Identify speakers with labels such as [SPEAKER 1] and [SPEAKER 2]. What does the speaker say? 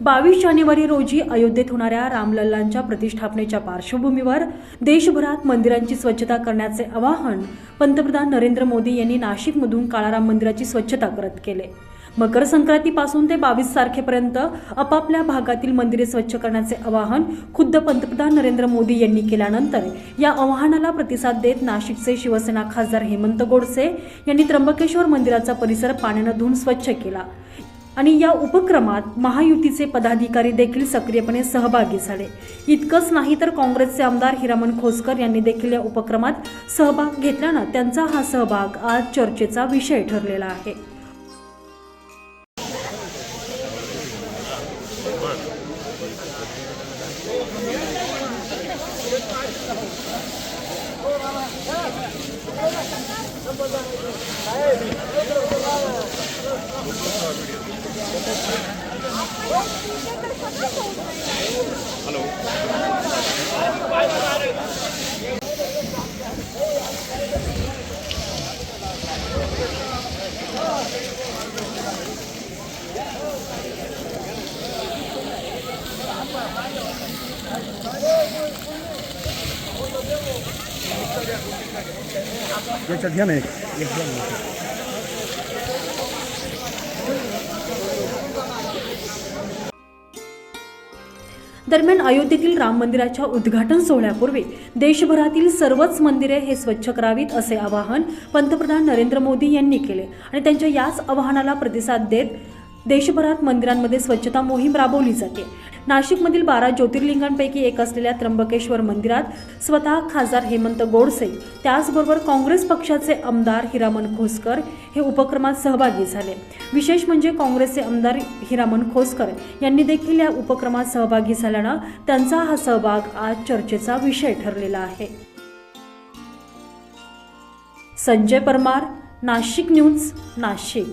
[SPEAKER 1] बावीस जानेवारी रोजी अयोध्येत होणाऱ्या रामलल्लांच्या प्रतिष्ठापनेच्या पार्श्वभूमीवर देशभरात मंदिरांची स्वच्छता करण्याचे आवाहन पंतप्रधान नरेंद्र मोदी यांनी नाशिकमधून काळाराम मंदिराची स्वच्छता करत केले. मकर संक्रांतीपासून ते बावीस तारखेपर्यंत आपापल्या भागातील मंदिरे स्वच्छ करण्याचे आवाहन खुद्द पंतप्रधान नरेंद्र मोदी यांनी केल्यानंतर या आवाहनाला प्रतिसाद देत नाशिकचे शिवसेना खासदार हेमंत गोडसे यांनी त्र्यंबकेश्वर मंदिराचा परिसर पाण्यानं धुवून स्वच्छ केला. आणि या उपक्रमात महायुतीचे पदाधिकारी देखील सक्रियपणे सहभागी झाले. इतकंच नाही तर काँग्रेसचे आमदार हिरामन खोसकर यांनी देखील या उपक्रमात सहभाग घेतल्यानं त्यांचा हा सहभाग आज चर्चेचा विषय ठरलेला आहे.
[SPEAKER 2] याच्यात घ्या ना एक
[SPEAKER 1] दरम्यान अयोध्येतील राम मंदिराच्या उद्घाटन सोहळ्यापूर्वी देशभरातील सर्वच मंदिरे हे स्वच्छ करावीत असे आवाहन पंतप्रधान नरेंद्र मोदी यांनी केले आणि त्यांच्या याच आवाहनाला प्रतिसाद देत देशभरात मंदिरांमध्ये स्वच्छता मोहीम राबवली जाते. नाशिकमधील बारा ज्योतिर्लिंगांपैकी एक असलेल्या त्र्यंबकेश्वर मंदिरात स्वतः खासदार हेमंत गोडसे त्याचबरोबर काँग्रेस पक्षाचे आमदार हिरामन खोसकर हे उपक्रमात सहभागी झाले. विशेष म्हणजे काँग्रेसचे आमदार हिरामन खोसकर यांनी देखील या उपक्रमात सहभागी झाल्यानं त्यांचा हा सहभाग आज चर्चेचा विषय ठरलेला आहे. संजय परमार नाशिक न्यूज नाशिक.